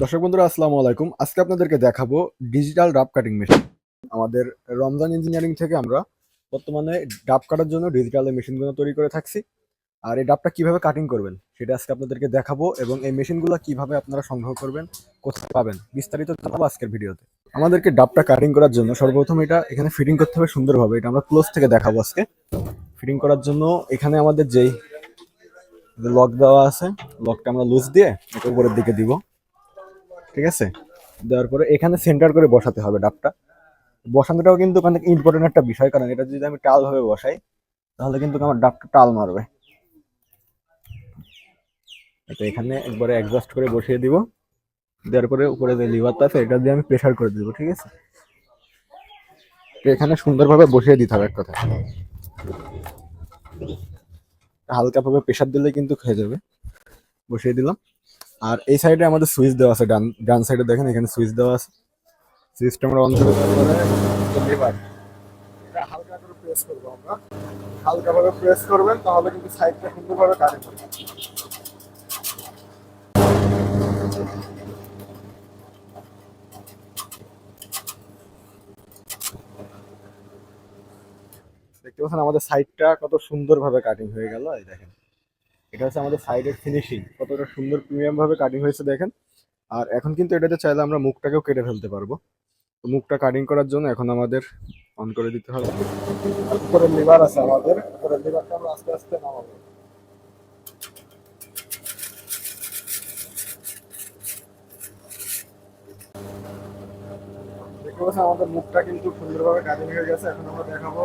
দর্শক বন্ধুরা, আসসালামু আলাইকুম। আজকে আপনাদেরকে দেখাবো ডিজিটাল ডাব কাটিং মেশিন আমাদের রমজান ইঞ্জিনিয়ারিং থেকে আমরা বর্তমানে ডাব কাটার জন্য ডিজিটাল মেশিনগুলো তৈরি করে থাকছি। আর এই ডাবটা কীভাবে কাটিং করবেন, সেটা আজকে আপনাদেরকে দেখাবো এবং এই মেশিনগুলো কীভাবে আপনারা সংগ্রহ করবেন, কোথায় পাবেন, বিস্তারিত জানাব আজকের ভিডিওতে। আমাদেরকে ডাবটা কাটিং করার জন্য সর্বপ্রথম এটা এখানে ফিটিং করতে হবে সুন্দরভাবে। এটা আমরা ক্লোজ থেকে দেখাবো আজকে। ফিটিং করার জন্য এখানে আমাদের যেই লক দেওয়া আছে লকটা আমরা লুজ দিয়ে উপরের দিকে দিব। ঠিক আছে? দেওয়ার পরে এখানে সেন্টার করে বসাতে হবে ডাবটা। বসানোটাও কিন্তু অনেক ইম্পর্টেন্ট একটা বিষয়, কারণ এটা যদি আমি টাল ভাবে বসাই, তাহলে কিন্তু আমার ডাবটা টাল মারবে। এটা এখানে একবারে অ্যাডজাস্ট করে বসিয়ে দিব। দেওয়ার পরে উপরে যে লিভারটা আছে, এটা দিয়ে আমি প্রেশার করে দিব, ঠিক আছে? এখানে সুন্দরভাবে বসিয়ে দিতে হবে এক কথা হালকাভাবে প্রেশার দিলে কিন্তু খেয়ে যাবে। বসিয়ে দিলাম। আর এই সাইডে আমাদের সুইচ দেওয়া আছে, ডান ডান সাইডে দেখেন, এখানে সুইচ দেওয়া আছে। সুইচটা আমরা অন করে এটা হালকা করে প্রেস করব আমরা। হালকাভাবে প্রেস করবেন, তাহলে কিন্তু সাইডটা সুন্দরভাবে কাটে করবে দেখতে পাচ্ছেন, আমাদের সাইডটা কত সুন্দরভাবে কাটিং হয়ে গেল, এই দেখেন। এটা হচ্ছে আমাদের সাইডের ফিনিশিং কতটা সুন্দর প্রিমিয়াম ভাবে কাটিং হয়েছে দেখেন। আর এখন কিন্তু এটাতে চাইলে আমরা মুখটাকেও কেটে ফেলতে পারব। মুখটা কাটিং করার জন্য এখন আমাদের অন করে দিতে হবে। আছে আস্তে আস্তে আমাদের মুখটা কিন্তু সুন্দরভাবে কাটিং হয়ে গেছে। এখন আমরা দেখাবো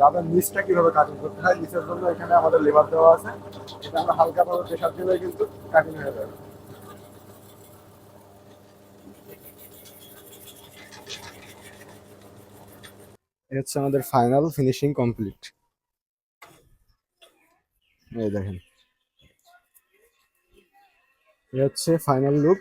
রাবের নিচটা কীভাবে কাটিং করতে হয়, নিচের জন্য এখানে আমাদের লেবার দেওয়া আছে। এটা আমরা হালকা ভাবে প্রেশার দিলে কিন্তু কাটিং হয়ে যাবে। হচ্ছে আমাদের ফাইনাল ফিনিশিং কমপ্লিট এই দেখেন। এই হচ্ছে ফাইনাল লুক